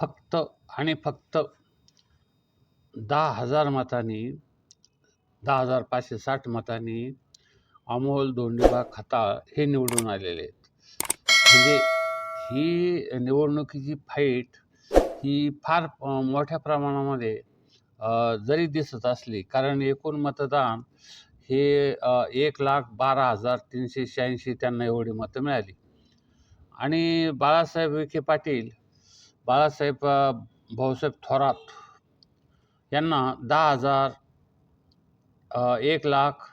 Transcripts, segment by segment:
फक्त आणि फक्त दहा हजार मतांनी दहा हजार पाचशे साठ मतांनी अमोल धोंडीबा खताळ हे निवडून आलेले आहेत. म्हणजे ही निवडणुकीची फाईट ही फार मोठ्या प्रमाणामध्ये जरी दिसत असली कारण एकूण मतदान हे एक लाख बारा हजार तीनशे शहाऐंशी त्यांना एवढी मतं मिळाली. आणि बाळासाहेब विखे पाटील बाळासाहेब भाऊसाहेब थोरात यांना दहा हजार एक लाख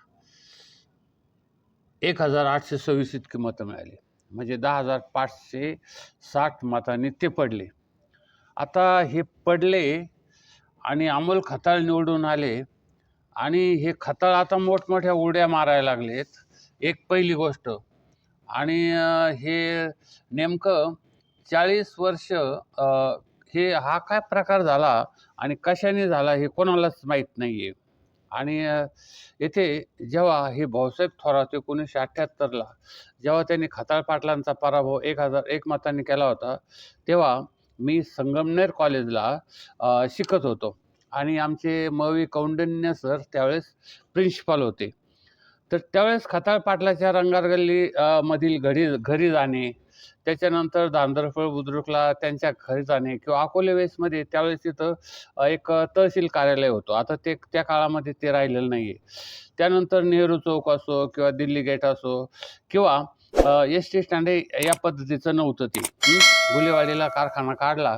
एक हजार आठशे सव्वीस इतकी मतं मिळाली. म्हणजे दहा हजार पाचशे साठ मतांनी ते पडले. आता हे पडले आणि अमोल खताळ निवडून आले आणि हे खताळ आता मोठमोठ्या उड्या मारायला लागलेत. एक पहिली गोष्ट. आणि हे नेमकं चाळीस वर्ष हे हा काय प्रकार झाला आणि कशाने झाला हे कोणालाच माहीत नाही आहे आणि येथे जेव्हा हे भाऊसाहेब थोरात एकोणीसशे अठ्ठ्याहत्तरला जेव्हा त्यांनी खताळ पाटलांचा पराभव एक हजार एक मतांनी केला होता तेव्हा मी संगमनेर कॉलेजला शिकत होतो. आणि आमचे मवी कौंडिन्य सर त्यावेळेस प्रिन्सिपल होते. तर त्यावेळेस खताळ पाटलाच्या रंगारगल्ली मधील घरी घरी जाणे त्याच्यानंतर दांदरफळ बुद्रुकला त्यांच्या घरी जाणे किंवा अकोले वेसमध्ये त्यावेळेस तिथं एक तहसील कार्यालय होतं. आता ते त्या काळामध्ये ते राहिलेलं नाही आहे त्यानंतर नेहरू चौक असो किंवा दिल्ली गेट असो किंवा एस टी स्टँड या पद्धतीचं नव्हतं ते. गुलेवाडीला कारखाना काढला.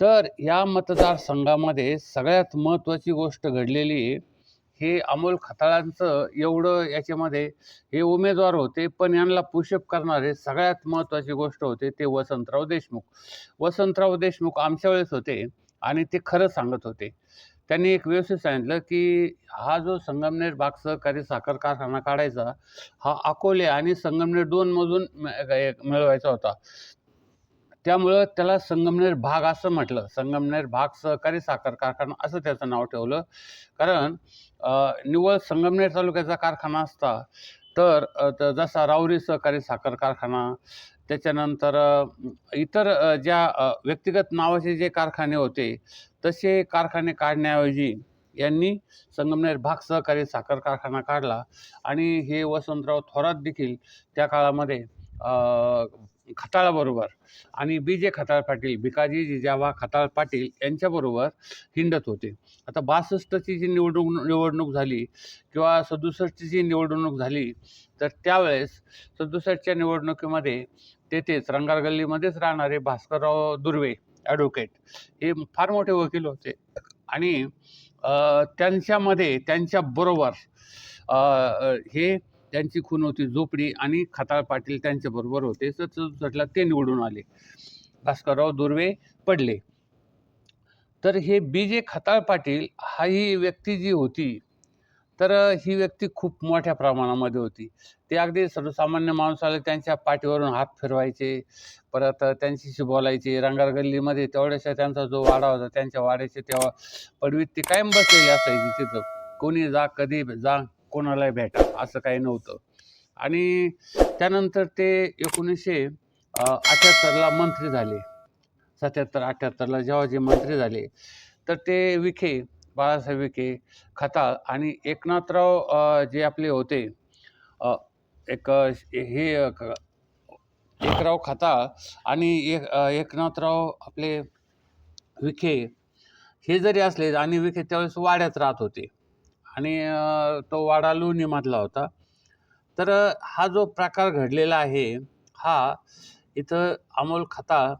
तर या मतदारसंघामध्ये सगळ्यात महत्त्वाची गोष्ट घडलेली आहे हे अमोल खताळांचं एवढं याच्यामध्ये हे उमेदवार होते पण यांना पुशअप करणारे सगळ्यात महत्त्वाची गोष्ट होते ते वसंतराव देशमुख. वसंतराव देशमुख आमच्या वेळेस होते आणि ते खरं सांगत होते. त्यांनी एक व्यवस्थित सांगितलं की हा जो संगमनेर भाग सहकारी साखर कारखाना काढायचा हा अकोले आणि संगमनेर दोनमधून मिळवायचा होता. त्यामुळं त्याला संगमनेर भाग असं म्हटलं. संगमनेर भाग सहकारी साखर कारखाना असं त्याचं नाव ठेवलं. कारण निव्वळ संगमनेर तालुक्याचा कारखाना असता तर त- जसा राऊरी सहकारी साखर कारखाना त्याच्यानंतर इतर ज्या व्यक्तिगत नावाचे जे कारखाने होते तसे कारखाने काढण्याऐवजी यांनी संगमनेर भाग सहकारी साखर कारखाना काढला. आणि हे वसंतराव थोरात देखील त्या काळामध्ये खताळाबरोबर आणि बी जे खताळ पाटील भिकाजी जिजाबा खताळ पाटील यांच्याबरोबर हिंडत होते. आता बासष्टची जी निवडणूक निवडणूक झाली किंवा सदुसष्टची जी निवडणूक झाली तर त्यावेळेस सदुसष्टच्या निवडणुकीमध्ये तेथेच रंगार गल्लीमध्येच राहणारे भास्करराव दुर्वे ॲडव्होकेट हे फार मोठे वकील होते. आणि त्यांच्यामध्ये त्यांच्याबरोबर हे त्यांची खून होती झोपडी आणि खताळ पाटील त्यांच्याबरोबर होते. सदुसष्टला ते निवडून आले. भास्करराव दुर्वे पडले. तर हे बी जे खताळ पाटील हा ही व्यक्ती जी होती तर ही व्यक्ती खूप मोठ्या प्रमाणामध्ये होती. ते अगदी सर्वसामान्य माणसाला त्यांच्या पाठीवरून हात फिरवायचे परत त्यांच्याशी बोलायचे. रंगारगल्लीमध्ये तेवढ्याशा त्यांचा जो वाडा होता त्यांच्या वाड्याचे तेव्हा पडवीत ते कायम बसलेले असायचे तिथं. कोणी जा कधी जा कोणालाही भेटा असं काही नव्हतं. आणि त्यानंतर ते एकोणीसशे अठ्याहत्तरला मंत्री झाले. सत्याहत्तर अठ्याहत्तरला जेव्हा जे मंत्री झाले तर ते विखे बाळासाहेब विखे खताळ आणि एकनाथराव जे आपले होते एक हे क- एकराव खताळ आणि एक एकनाथराव आपले विखे हे जरी असले आणि विखे त्यावेळेस वाड्यात राहत होते. आणि तो वाडा लोणीमधला होता. तर हा जो प्रकार घडलेला आहे हा इथं अमोल खताळ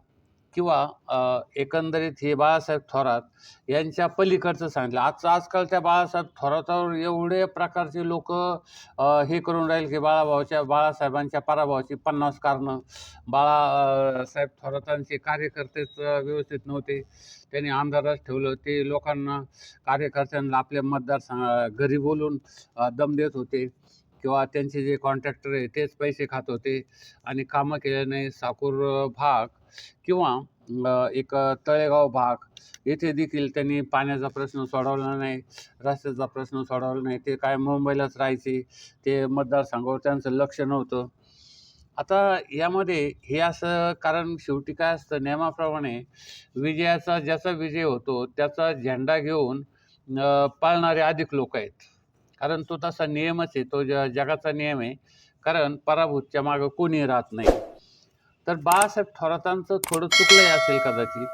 किंवा एकंदरीत हे बाळासाहेब थोरात यांच्या पलीकडचं सांगितलं. आज आजकाल त्या बाळासाहेब थोरातावर एवढे प्रकारचे लोक हे करून राहील की बाळाभाऊच्या बाळासाहेबांच्या पराभवाची पन्नास कारणं. बाळासाहेब थोरातांचे कार्यकर्तेच व्यवस्थित नव्हते. त्यांनी आमदारच ठेवलं. ते लोकांना कार्यकर्त्यांना आपल्या मतदारसंघ घरी बोलून दम देत होते. किंवा त्यांचे जे कॉन्ट्रॅक्टर आहे तेच पैसे खात होते आणि कामं केल्याने नाही. साकूर भाग किंवा एक तळेगाव भाग येथे देखील त्यांनी पाण्याचा प्रश्न सोडवला नाही रस्त्याचा प्रश्न सोडवला नाही. ते काय मुंबईलाच राहायचे ते मतदारसंघावर त्यांचं लक्ष नव्हतं. आता यामध्ये हे असं कारण शेवटी काय असतं नियमाप्रमाणे विजयाचा ज्याचा विजय होतो त्याचा झेंडा घेऊन पाळणारे अधिक लोक आहेत. कारण तो तसा नियमच आहे. तो ज जगाचा नियम आहे. कारण पराभूतच्या मागं कोणी राहत नाही. तर बाळासाहेब थोरातांचं थोडं चुकलंही असेल कदाचित.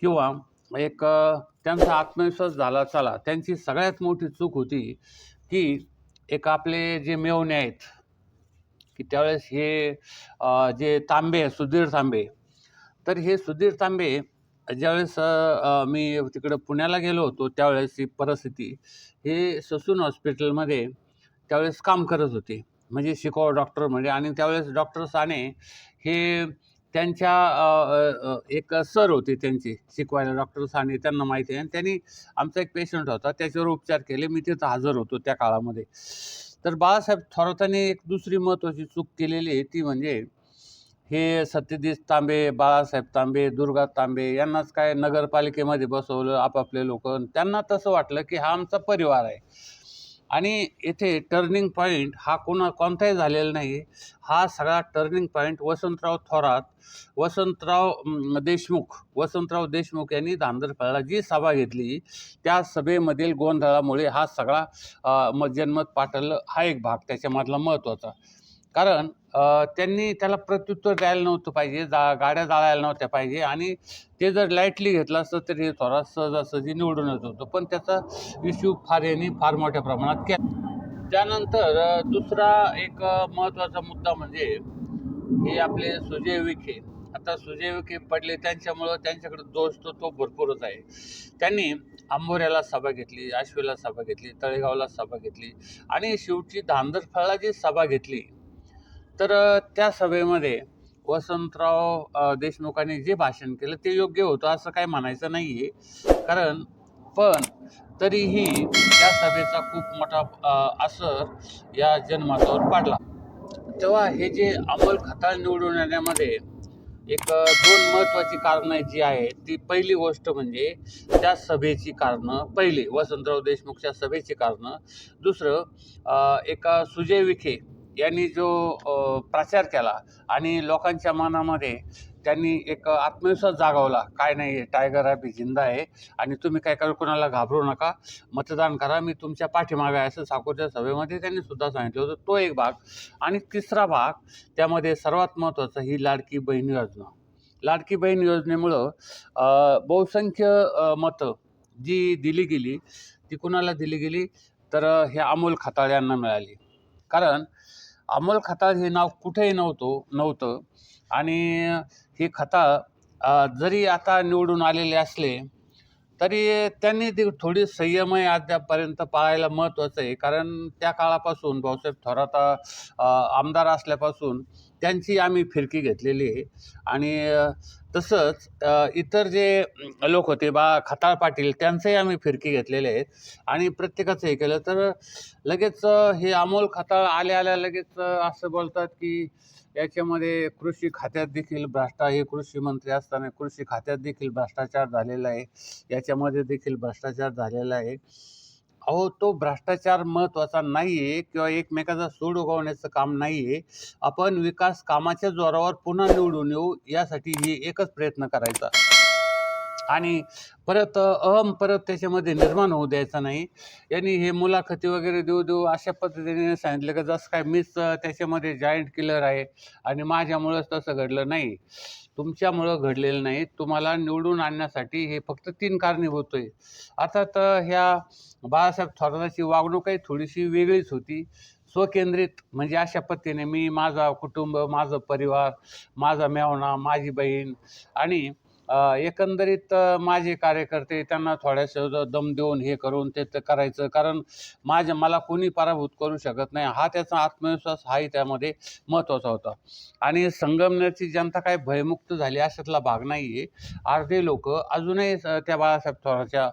किंवा एक त्यांचा आत्मविश्वास झाला चला. त्यांची सगळ्यात मोठी चूक होती की एक आपले जे मेवणे आहेत की त्यावेळेस हे जे तांबे आहे, सुधीर तांबे. तर हे सुधीर तांबे ज्यावेळेस मी तिकडं पुण्याला गेलो होतो त्यावेळेस ही परिस्थिती हे ससून हॉस्पिटलमध्ये त्यावेळेस काम करत होते. म्हणजे शिकाऊ डॉक्टर म्हणजे आणि त्यावेळेस डॉक्टर साने हे त्यांच्या एक सर होते त्यांचे शिकवायला डॉक्टर साने त्यांना माहिती आहे. आणि त्यांनी आमचा एक पेशंट होता त्याच्यावर उपचार केले. मी तिथं हजर होतो त्या काळामध्ये. तर बाळासाहेब थोरातांनी एक दुसरी महत्त्वाची चूक केलेली आहे ती म्हणजे हे सत्यजित तांबे बाळासाहेब तांबे दुर्गा तांबे यांनाच काय नगरपालिकेमध्ये बसवलं आपापले लोक. त्यांना तसं वाटलं की हा आमचा परिवार आहे. आणि येथे टर्निंग पॉईंट हा कोणा कोणताही झालेला नाही हा सगळा टर्निंग पॉईंट वसंतराव थोरात वसंतराव देशमुख वसंतराव देशमुख यांनी धांदरफळला जी सभा घेतली त्या सभेमधील गोंधळामुळे हा सगळा अ, म हा एक भाग त्याच्यामधला महत्त्वाचा. कारण त्यांनी त्याला प्रत्युत्तर द्यायला नव्हतं पाहिजे. जा गाड्या जाळायला नव्हत्या पाहिजे. आणि ते जर लाईटली घेतलं असतं तर हे थोडा सहजासहजी निवडून येत होतं. पण त्याचा इश्यू फार यांनी फार मोठ्या प्रमाणात केला त्यानंतर दुसरा एक महत्त्वाचा मुद्दा म्हणजे हे आपले सुजय विखे. आता सुजय विखे पडले त्यांच्यामुळं त्यांच्याकडे दोष तो तो भरपूरच आहे. त्यांनी आंबोऱ्याला सभा घेतली आश्वेला सभा घेतली तळेगावला सभा घेतली. आणि शेवटची धांदरफळला जी सभा घेतली. तर त्या सभेमध्ये वसंतराव देशमुखांनी जे भाषण केलं ते योग्य होतं असं काही म्हणायचं नाही आहे कारण पण तरीही त्या सभेचा खूप मोठा असर या जनमतावर पडला. तेव्हा हे जे अमोल खताळ निवडून येण्यामध्ये एक दोन महत्त्वाची कारणं जी आहेत ती पहिली गोष्ट म्हणजे त्या सभेची कारणं पहिली वसंतराव देशमुखच्या सभेची कारणं. दुसरं एका सुजय विखे यांनी जो प्रचार केला आणि लोकांच्या मनामध्ये त्यांनी एक आत्मविश्वास जागवला काय नाही टायगर आहे जिंदा आहे आणि तुम्ही काय करू कोणाला घाबरू नका मतदान करा मी तुमच्या पाठीमागे आहे असं साकोरच्या सभेमध्ये त्यांनी सुद्धा सांगितलं होतं. तो एक भाग. आणि तिसरा भाग त्यामध्ये सर्वात महत्त्वाचं ही लाडकी बहीण योजना. लाडकी बहीण योजनेमुळं बहुसंख्य मतं जी दिली गेली ती कुणाला दिली गेली? तर हे अमोल खताळ यांना मिळाली. कारण अमोल खताळ हे नाव कुठेही नव्हतो नव्हतं. आणि हे खताळ जरी आता निवडून आलेले असले तरी त्यांनी ती थोडी संयमही अद्यापर्यंत पाळायला महत्त्वाचं आहे. कारण त्या काळापासून भाऊसाहेब थोरात आमदार असल्यापासून त्यांची आम्ही फिरकी घेतलेली आहे. आणि तसंच इतर जे लोक होते बा खताळ पाटील त्यांचंही आम्ही फिरकी घेतलेले आहेत. आणि प्रत्येकाचं हे केलं तर लगेच हे अमोल खताळ आल्या आल्या लगेच असं बोलतात की याच्यामध्ये कृषी खात्यात देखील भ्रष्टा हे कृषी मंत्री असताना कृषी खात्यात देखील भ्रष्टाचार झालेला आहे. याच्यामध्ये देखील भ्रष्टाचार झालेला आहे. अहो तो भ्रष्टाचार महत्त्वाचा नाही आहे किंवा एकमेकाचा सूड उगवण्याचं काम नाही आहे आपण विकास कामाच्या जोरावर पुन्हा निवडून येऊ यासाठी ही एकच प्रयत्न करायचा. आणि परत अहम परत त्याच्यामध्ये निर्माण होऊ द्यायचा नाही. यांनी हे मुलाखती वगैरे देऊ देऊ अशा पद्धतीने सांगितलं की जसं काय मीच त्याच्यामध्ये जायंट किलर आहे आणि माझ्यामुळंच तसं घडलं नाही. तुमच्यामुळं घडलेलं नाही. तुम्हाला निवडून आणण्यासाठी हे फक्त तीन कारणीभूत आहे अर्थात ह्या बाळासाहेब थोराताची वागणूकही थोडीशी वेगळीच होती. स्वकेंद्रित म्हणजे अशा पद्धतीने मी माझा कुटुंब माझं परिवार माझा मेवणा माझी बहीण आणि एकंदरीत माझे कार्यकर्ते त्यांना थोड्याशा दम देऊन हे करून ते करायचं. कारण माझ्या मला कोणी पराभूत करू शकत नाही. हा त्याचा आत्मविश्वास हाही त्यामध्ये महत्त्वाचा होता. आणि संगमनेरची जनता काय भयमुक्त झाली अशातला भाग नाही आहे अर्धे लोक अजूनही त्या बाळासाहेब थोराच्या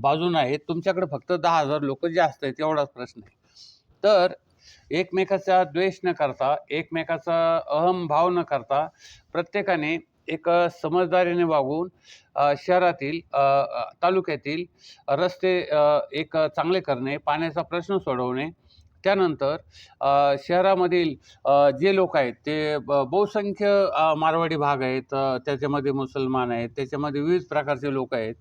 बाजून आहेत. तुमच्याकडे फक्त दहा हजार लोक जास्त आहेत एवढाच प्रश्न आहे. तर एकमेकाचा द्वेष न करता एकमेकाचा अहम भाव न करता प्रत्येकाने एक समजदारीने वागून शहरातील तालुक्यातील रस्ते एक चांगले करणे पाण्याचा प्रश्न सोडवणे त्यानंतर शहरामधील जे लोक आहेत ते ब बहुसंख्य मारवाडी भाग आहेत त्याच्यामध्ये मुसलमान आहेत त्याच्यामध्ये विविध प्रकारचे लोक आहेत.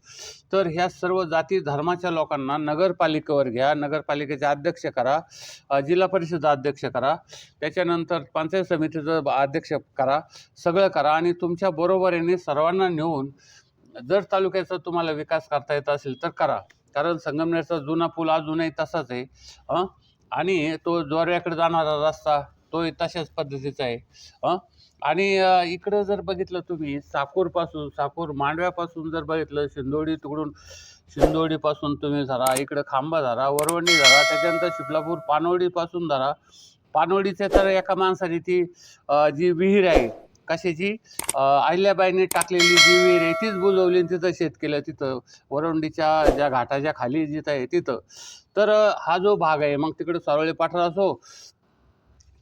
तर ह्या सर्व जाती धर्माच्या लोकांना नगरपालिकेवर घ्या नगरपालिकेचे अध्यक्ष करा जिल्हा परिषद अध्यक्ष करा त्याच्यानंतर पंचायत समितीचं अध्यक्ष करा सगळं करा आणि तुमच्या बरोबरीने सर्वांना नेऊन जर तालुक्याचा तुम्हाला विकास करता येत असेल तर करा. कारण संगमनेरचा जुना पूल अजूनही तसाच आहे आणि तो जोऱ्याकडे जाणारा रस्ता तोही तशाच पद्धतीचा आहे आणि इकडं जर बघितलं तुम्ही साकूरपासून साकूर मांडव्यापासून जर बघितलं शिंदोडी तिकडून शिंदोडीपासून तुम्ही धरा इकडं खांबा धरा वरवणी धरा त्याच्यानंतर शिपलापूर पानवडीपासून धरा. पानोडीचे तर एका माणसाने ती जी विहीर आहे कशाची? अं, अहिल्याबाईने टाकलेली जी विहीर आहे तीच बुजवली आणि तिथं शेत केलं. तिथं वरवंडीच्या ज्या घाटाच्या खाली जिथं आहे तिथं. तर हा जो भाग आहे मग तिकडं सारोळे पाठर असो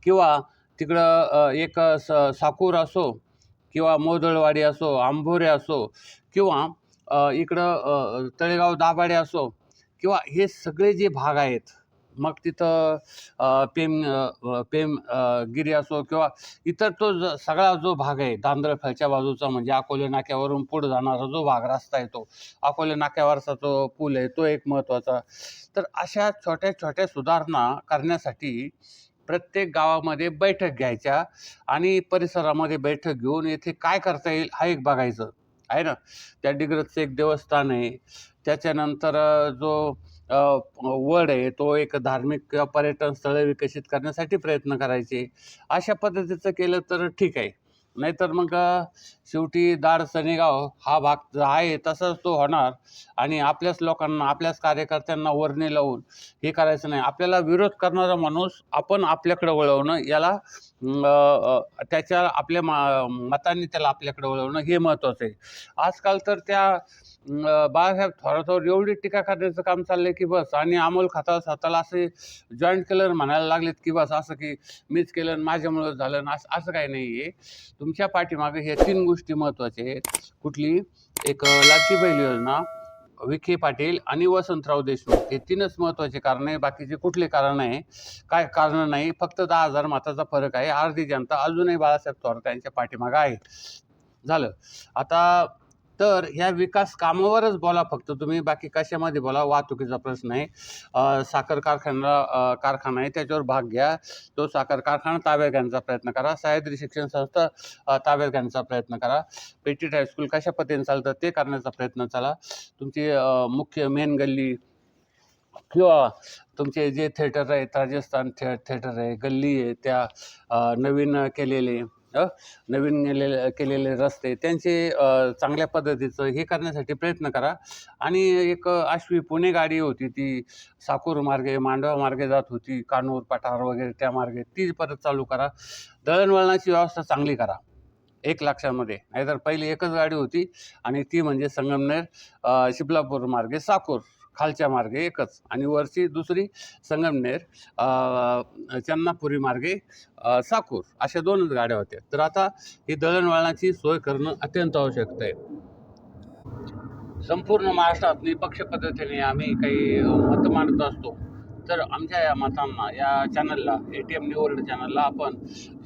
किंवा तिकडं एक स साकूर असो किंवा मोदळवाडी असो आंभोरे असो किंवा इकडं तळेगाव दाभाडे असो किंवा हे सगळे जे भाग आहेत मग तिथं पेम पेम गिरी असो किंवा इतर तो ज सगळा जो भाग आहे दांद्रफळच्या बाजूचा म्हणजे अकोले नाक्यावरून पुढं जाणारा जो भाग रस्ता आहे तो. अकोले नाक्यावरचा जो पूल आहे तो एक महत्त्वाचा. तर अशा छोट्या छोट्या सुधारणा करण्यासाठी प्रत्येक गावामध्ये बैठक घ्यायच्या आणि परिसरामध्ये बैठक घेऊन येथे काय करता येईल हा एक बघायचं. आहे ना? त्या डिग्रजचं एक देवस्थान आहे. त्याच्यानंतर जो वड आहे तो एक धार्मिक किंवा पर्यटन स्थळे विकसित करण्यासाठी प्रयत्न करायचे. अशा पद्धतीचं केलं तर ठीक आहे. नाहीतर मग शेवटी दाड सनेगाव हा भाग आहे तसाच तो होणार आणि आपल्याच लोकांना आपल्याच कार्यकर्त्यांना वरणे लावून हे करायचं नाही. आपल्याला विरोध करणारा माणूस आपण आपल्याकडे वळवणं याला त्याच्या आपल्या मा मतांनी त्याला आपल्याकडे वळवणं हे महत्त्वाचं आहे. आजकाल तर त्या बाळासाहेब थोरातवर एवढी टीका करण्याचं काम चाललंय की बस आणि अमोल खाता स्वतःला असे जॉईंट केलं म्हणायला लागलेत की बस असं की मीच केलं आणि माझ्यामुळं झालं असं असं काही नाही आहे तुमच्या पाठीमागे ह्या तीन गोष्टी महत्त्वाच्या आहेत. कुठली? एक अं, लाडकी बहीण योजना विखे पाटील आणि वसंतराव देशमुख. हे तीनच महत्त्वाचे कारण आहे. बाकीचे कुठले कारण आहे? काय कारण नाही? फक्त दहा हजार मताचा फरक आहे. अर्धी जनता अजूनही बाळासाहेब थोरात यांच्या पाठीमागं आहे. झालं. आता तर ह्या विकास कामावरच बोला फक्त. तुम्ही बाकी कशामध्ये बोला? वाहतुकीचा प्रश्न आहे. साखर कारखाना कारखाना आहे त्याच्यावर भाग घ्या. तो साखर कारखाना ताब्यात घेण्याचा प्रयत्न करा. सह्याद्री शिक्षण संस्था ताब्यात घेण्याचा प्रयत्न करा. पेटीट हायस्कूल कशा पद्धतीने चालतं ते करण्याचा प्रयत्न चला. तुमची मुख्य मेन गल्ली किंवा तुमचे जे थिएटर आहेत राजस्थान थिए थिएटर आहे गल्ली आहे त्या नवीन केलेले नवीन केलेले केलेले रस्ते त्यांचे चांगल्या पद्धतीचं हे करण्यासाठी प्रयत्न करा. आणि एक आश्वी पुणे गाडी होती ती साकूर मार्गे मांडवा मार्गे जात होती कानूर पठार वगैरे त्या मार्गे ती परत चालू करा. दळणवळणाची व्यवस्था चांगली करा एक लक्षामध्ये नाहीतर पहिली एकच गाडी होती आणि ती म्हणजे संगमनेर शिपलापूर मार्गे साकूर. खालच्या मार्गे एकच. आणि वरची दुसरी संगमनेर चन्नापुरी मार्गे साकूर अशा दोनच गाड्या होत्या. तर आता ही दळणवळणाची सोय करणं अत्यंत आवश्यक आहे. संपूर्ण महाराष्ट्रात निपक्ष पद्धतीने आम्ही काही मत मांडत असतो. तर आमच्या या मतांना या चॅनलला A T M new world चॅनलला आपण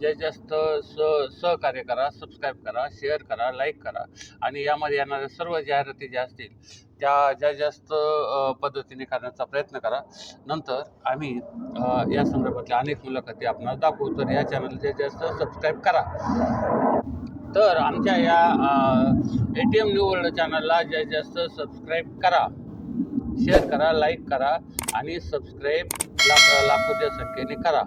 जास्तीत जास्त स सहकार्य करा सबस्क्राईब करा शेअर करा लाईक करा. आणि यामध्ये येणाऱ्या सर्व जाहिराती ज्या असतील त्या ज्या जास्त पद्धतीने करण्याचा प्रयत्न करा. नंतर आम्ही या संदर्भातल्या अनेक मुलाखती आपणास दाखवू. तर या चॅनल जास्तीत जास्त सबस्क्राईब करा. तर आमच्या या A T M new world चॅनलला जास्तीत जास्त सबस्क्राईब करा. शेअर करा लाईक करा आणि सबस्क्राईब लाख लाखोच्या संख्येने करा.